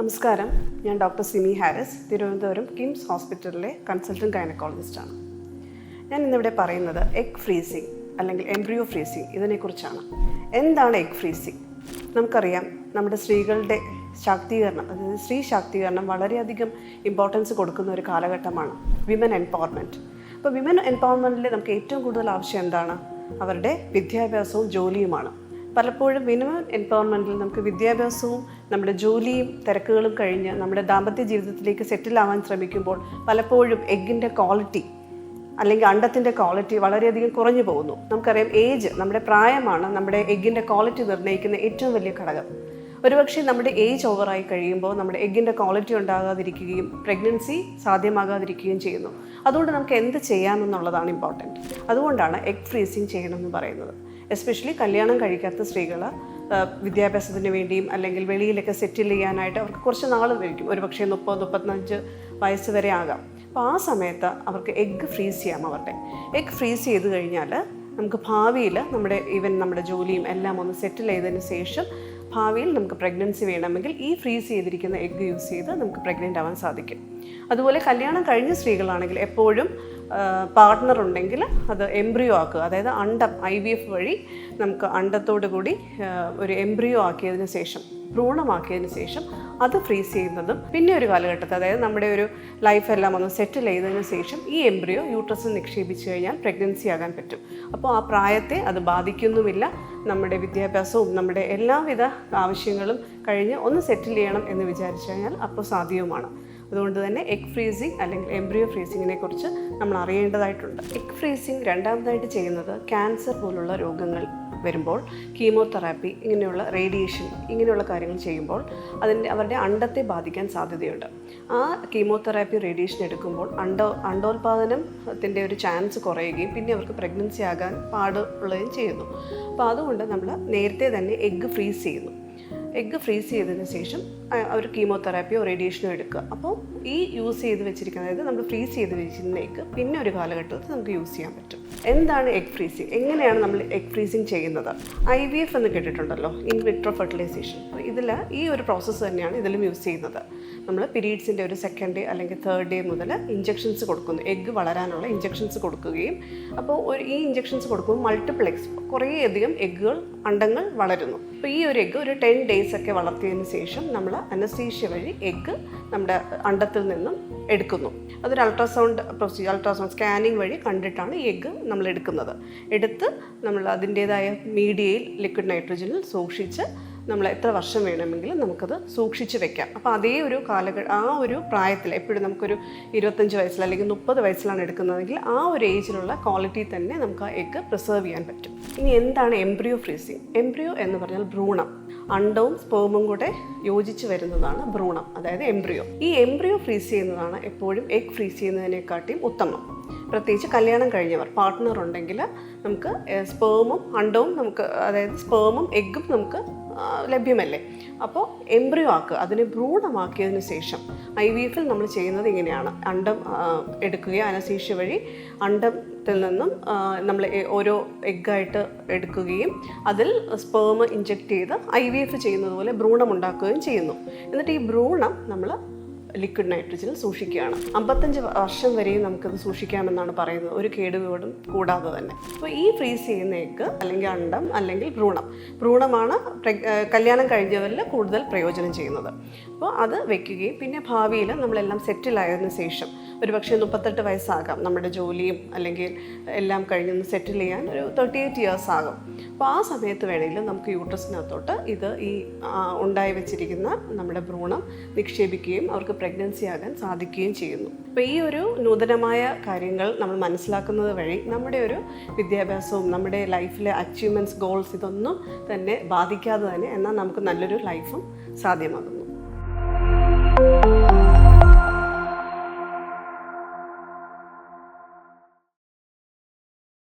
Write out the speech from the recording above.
നമസ്കാരം. ഞാൻ ഡോക്ടർ സിമി ഹാരിസ് തിരുവനന്തപുരം കിംസ് ഹോസ്പിറ്റലിലെ കൺസൾട്ടന്റ് ഗൈനക്കോളജിസ്റ്റാണ്. ഞാൻ ഇന്നിവിടെ പറയുന്നത് എഗ് ഫ്രീസിങ് അല്ലെങ്കിൽ എംബ്രിയോ ഫ്രീസിങ് ഇതിനെക്കുറിച്ചാണ്. എന്താണ് എഗ് ഫ്രീസിങ്? നമുക്കറിയാം നമ്മുടെ സ്ത്രീകളുടെ ശാക്തീകരണം അതായത് സ്ത്രീ ശാക്തീകരണം വളരെയധികം ഇമ്പോർട്ടൻസ് കൊടുക്കുന്ന ഒരു കാലഘട്ടമാണ് വിമൻ എംപവർമെന്റ് അപ്പോൾ വിമൻ എംപവർമെന്റിൽ നമുക്ക് ഏറ്റവും കൂടുതൽ ആവശ്യം എന്താണ്? അവരുടെ വിദ്യാഭ്യാസവും ജോലിയുമാണ്. പലപ്പോഴും മിനിമം എംപവർമെന്റിൽ നമുക്ക് വിദ്യാഭ്യാസവും നമ്മുടെ ജോലിയും തിരക്കുകളും കഴിഞ്ഞ് നമ്മുടെ ദാമ്പത്യ ജീവിതത്തിലേക്ക് സെറ്റിലാവാൻ ശ്രമിക്കുമ്പോൾ പലപ്പോഴും എഗ്ഗിന്റെ ക്വാളിറ്റി അല്ലെങ്കിൽ അണ്ടത്തിന്റെ ക്വാളിറ്റി വളരെയധികം കുറഞ്ഞു പോകുന്നു. നമുക്കറിയാം ഏജ് നമ്മുടെ പ്രായമാണ് നമ്മുടെ എഗ്ഗിന്റെ ക്വാളിറ്റി നിർണയിക്കുന്ന ഏറ്റവും വലിയ ഘടകം. ഒരുപക്ഷെ നമ്മുടെ ഏജ് ഓവറായി കഴിയുമ്പോൾ നമ്മുടെ എഗ്ഗിന്റെ ക്വാളിറ്റി ഉണ്ടാകാതിരിക്കുകയും പ്രഗ്നൻസി സാധ്യമാകാതിരിക്കുകയും ചെയ്യുന്നു. അതുകൊണ്ട് നമുക്ക് എന്ത് ചെയ്യാമെന്നുള്ളതാണ് ഇമ്പോർട്ടന്റ് അതുകൊണ്ടാണ് എഗ് ഫ്രീസിങ് ചെയ്യണമെന്ന് പറയുന്നത്. എസ്പെഷ്യലി കല്യാണം കഴിക്കാത്ത സ്ത്രീകൾ വിദ്യാഭ്യാസത്തിന് വേണ്ടിയും അല്ലെങ്കിൽ വെളിയിലൊക്കെ സെറ്റിൽ ചെയ്യാനായിട്ട് അവർക്ക് കുറച്ച് നാൾ കഴിക്കും ഒരു പക്ഷേ മുപ്പത് മുപ്പത്തഞ്ച് വയസ്സ് വരെ ആകാം. അപ്പോൾ ആ സമയത്ത് അവർക്ക് എഗ്ഗ് ഫ്രീസ് ചെയ്യാം അവരുടെ. എഗ്ഗ് ഫ്രീസ് ചെയ്ത് കഴിഞ്ഞാൽ നമുക്ക് ഭാവിയിൽ നമ്മുടെ ഈവൻ നമ്മുടെ ജോലിയും എല്ലാം ഒന്ന് സെറ്റിൽ ചെയ്തതിന് ശേഷം ഭാവിയിൽ നമുക്ക് പ്രഗ്നൻസി വേണമെങ്കിൽ ഈ ഫ്രീസ് ചെയ്തിരിക്കുന്ന എഗ്ഗ് യൂസ് ചെയ്ത് നമുക്ക് പ്രഗ്നന്റ് ആവാൻ സാധിക്കും. അതുപോലെ കല്യാണം കഴിഞ്ഞ സ്ത്രീകളാണെങ്കിൽ എപ്പോഴും പാർട്ട്ണർ ഉണ്ടെങ്കിൽ അത് എംബ്രിയോ ആക്കുക. അതായത് അണ്ടം ഐ വി എഫ് വഴി നമുക്ക് അണ്ടത്തോടു കൂടി ഒരു എംബ്രിയോ ആക്കിയതിന് ശേഷം ഭ്രൂണമാക്കിയതിന് ശേഷം അത് ഫ്രീസ് ചെയ്യുന്നതും പിന്നെ ഒരു കാലഘട്ടത്തിൽ അതായത് നമ്മുടെ ഒരു ലൈഫെല്ലാം ഒന്ന് സെറ്റിൽ ചെയ്തതിന് ശേഷം ഈ എംബ്രിയോ യൂട്രസിൽ നിക്ഷേപിച്ച് കഴിഞ്ഞാൽ പ്രഗ്നൻസി ആകാൻ പറ്റും. അപ്പോൾ ആ പ്രായത്തെ അത് ബാധിക്കുന്നുമില്ല. നമ്മുടെ വിദ്യാഭ്യാസവും നമ്മുടെ എല്ലാവിധ ആവശ്യങ്ങളും കഴിഞ്ഞ് ഒന്ന് സെറ്റിൽ ചെയ്യണം എന്ന് വിചാരിച്ചു കഴിഞ്ഞാൽ അപ്പോൾ സാധ്യവുമാണ്. അതുകൊണ്ട് തന്നെ എഗ് ഫ്രീസിങ് അല്ലെങ്കിൽ എംബ്രിയോ ഫ്രീസിങ്ങിനെ കുറിച്ച് നമ്മൾ അറിയേണ്ടതായിട്ടുണ്ട്. എഗ് ഫ്രീസിങ് രണ്ടാമതായിട്ട് ചെയ്യുന്നത് ക്യാൻസർ പോലുള്ള രോഗങ്ങൾ വരുമ്പോൾ കീമോതെറാപ്പി ഇങ്ങനെയുള്ള റേഡിയേഷൻ ഇങ്ങനെയുള്ള കാര്യങ്ങൾ ചെയ്യുമ്പോൾ അതിന്റെ അവരുടെ അണ്ടത്തെ ബാധിക്കാൻ സാധ്യതയുണ്ട്. ആ കീമോതെറാപ്പി റേഡിയേഷൻ എടുക്കുമ്പോൾ അണ്ടോ അണ്ടോൽപാദനത്തിന്റെ ഒരു ചാൻസ് കുറയുകയും പിന്നെ അവർക്ക് പ്രഗ്നൻസി ആകാൻ പാടുള്ളതും ചെയ്യുന്നു. അപ്പോൾ അതുകൊണ്ട് നമ്മൾ നേരത്തെ തന്നെ എഗ്ഗ് ഫ്രീസ് ചെയ്യുന്നു. എഗ്ഗ് ഫ്രീസ് ചെയ്തതിന് ശേഷം അവർ കീമോതെറാപ്പിയോ റേഡിയേഷനോ എടുക്കുക. അപ്പോൾ ഈ യൂസ് ചെയ്ത് വെച്ചിരിക്കുന്ന അതായത് നമ്മൾ ഫ്രീസ് ചെയ്ത് വെച്ചിരുന്ന എഗ്ഗ് പിന്നെ ഒരു കാലഘട്ടത്തിൽ നമുക്ക് യൂസ് ചെയ്യാൻ പറ്റും. എന്താണ് എഗ് ഫ്രീസിങ് എങ്ങനെയാണ് നമ്മൾ എഗ് ഫ്രീസിങ് ചെയ്യുന്നത്? ഐ വി എഫ് എന്ന് കേട്ടിട്ടുണ്ടല്ലോ ഇൻ വിട്രോ ഫെർട്ടിലൈസേഷൻ ഇതിൽ ഈ ഒരു പ്രോസസ്സ് തന്നെയാണ് ഇതിലും യൂസ് ചെയ്യുന്നത്. നമ്മൾ പീരീഡ്സിന്റെ ഒരു സെക്കൻഡ് ഡേ അല്ലെങ്കിൽ തേർഡ് ഡേ മുതൽ ഇഞ്ചെക്ഷൻസ് കൊടുക്കുന്നു. എഗ്ഗ് വളരാനുള്ള ഇഞ്ചെക്ഷൻസ് കൊടുക്കുകയും അപ്പോൾ ഒരു ഈ ഇഞ്ചെക്ഷൻസ് കൊടുക്കുമ്പോൾ മൾട്ടിപ്ലെക്സ് കുറേയധികം എഗ്ഗുകൾ അണ്ടങ്ങൾ വളരുന്നു. അപ്പോൾ ഈ ഒരു എഗ്ഗ് ഒരു ടെൻ ഡേയ്സ് ഒക്കെ വളർത്തിയതിന് ശേഷം നമ്മൾ അനസ്തീഷ്യ വഴി എഗ്ഗ് നമ്മുടെ അണ്ടത്തിൽ നിന്നും എടുക്കുന്നു. അതൊരു അൾട്രാസൗണ്ട് പ്രൊസീജിയർ അൾട്രാസൗണ്ട് സ്കാനിങ് വഴി കണ്ടിട്ടാണ് എഗ്ഗ് നമ്മൾ എടുക്കുന്നത്. എടുത്ത് നമ്മൾ അതിന്റേതായ മീഡിയയിൽ ലിക്വിഡ് നൈട്രജനിൽ സൂക്ഷിച്ച് നമ്മൾ എത്ര വർഷം വേണമെങ്കിലും നമുക്കത് സൂക്ഷിച്ച് വെക്കാം. അപ്പോൾ അതേ ഒരു കാലഘട്ട ആ ഒരു പ്രായത്തിൽ എപ്പോഴും നമുക്കൊരു ഇരുപത്തഞ്ച് വയസ്സിൽ അല്ലെങ്കിൽ മുപ്പത് വയസ്സിലാണ് എടുക്കുന്നതെങ്കിൽ ആ ഒരു ഏജിലുള്ള ക്വാളിറ്റി തന്നെ നമുക്ക് ആ എഗ്ഗ് പ്രിസർവ് ചെയ്യാൻ പറ്റും. ഇനി എന്താണ് എംബ്രിയോ ഫ്രീസിങ്? എംബ്രിയോ എന്ന് പറഞ്ഞാൽ ഭ്രൂണം. അണ്ടവും സ്പേമും കൂടെ യോജിച്ച് വരുന്നതാണ് ഭ്രൂണം അതായത് എംബ്രിയോ. ഈ എംബ്രിയോ ഫ്രീസ് ചെയ്യുന്നതാണ് എപ്പോഴും എഗ് ഫ്രീസ് ചെയ്യുന്നതിനെക്കാട്ടിയും ഉത്തമം. പ്രത്യേകിച്ച് കല്യാണം കഴിഞ്ഞവർ പാർട്ട്ണർ ഉണ്ടെങ്കിൽ നമുക്ക് സ്പേമും അണ്ടവും നമുക്ക് അതായത് സ്പേമും എഗ്ഗും നമുക്ക് ലഭ്യമല്ലേ? അപ്പോൾ എംബ്രിയോ ആക്കുക അതിനെ ഭ്രൂണമാക്കിയതിന് ശേഷം ഐ വി എഫിൽ നമ്മൾ ചെയ്യുന്നത് ഇങ്ങനെയാണ്. അണ്ടം എടുക്കുകയും അനസീഷ്യ വഴി അണ്ടത്തിൽ നിന്നും നമ്മൾ ഓരോ എഗ്ഗായിട്ട് എടുക്കുകയും അതിൽ സ്പേം ഇഞ്ചെക്ട് ചെയ്ത് ഐ വി എഫ് ചെയ്യുന്നത് പോലെ ഭ്രൂണം ഉണ്ടാക്കുകയും ചെയ്യുന്നു. എന്നിട്ട് ഈ ഭ്രൂണം നമ്മൾ ലിക്വിഡ് നൈട്രജൻ സൂക്ഷിക്കുകയാണ്. അമ്പത്തഞ്ച് വർഷം വരെയും നമുക്കത് സൂക്ഷിക്കാമെന്നാണ് പറയുന്നത്. ഒരു കേടുപാടും കൂടാതെ തന്നെ. അപ്പോൾ ഈ ഫ്രീസ് ചെയ്യുന്ന എഗ്ഗ് അല്ലെങ്കിൽ അണ്ടം അല്ലെങ്കിൽ ഭ്രൂണം. ഭ്രൂണമാണ് കല്യാണം കഴിഞ്ഞവരിൽ കൂടുതൽ പ്രയോജനം ചെയ്യുന്നത്. അപ്പോൾ അത് വെക്കുകയും പിന്നെ ഭാവിയിൽ നമ്മളെല്ലാം സെറ്റിലായതിനു ശേഷം ഒരു പക്ഷേ മുപ്പത്തെട്ട് വയസ്സാകാം. നമ്മുടെ ജോലിയും അല്ലെങ്കിൽ എല്ലാം കഴിഞ്ഞൊന്ന് സെറ്റിൽ ചെയ്യാൻ ഒരു തേർട്ടി എയ്റ്റ് ഇയേഴ്സ് ആകും. അപ്പോൾ ആ സമയത്ത് വേണമെങ്കിലും നമുക്ക് യൂട്രസിനകത്തോട്ട് ഇത് ഈ ഉണ്ടായി വെച്ചിരിക്കുന്ന നമ്മുടെ ഭ്രൂണം നിക്ഷേപിക്കുകയും അവർക്ക് പ്രഗ്നൻസി ആകാൻ സാധിക്കുകയും ചെയ്യുന്നു. അപ്പോൾ ഈ ഒരു നൂതനമായ കാര്യങ്ങൾ നമ്മൾ മനസ്സിലാക്കുന്നത് വഴി നമ്മുടെ ഒരു വിദ്യാഭ്യാസവും നമ്മുടെ ലൈഫിലെ അച്ചീവ്മെന്റ്സ് ഗോൾസ് ഇതൊന്നും തന്നെ ബാധിക്കാതെ തന്നെ എന്നാൽ നമുക്ക് നല്ലൊരു ലൈഫും സാധ്യമാകുന്നു.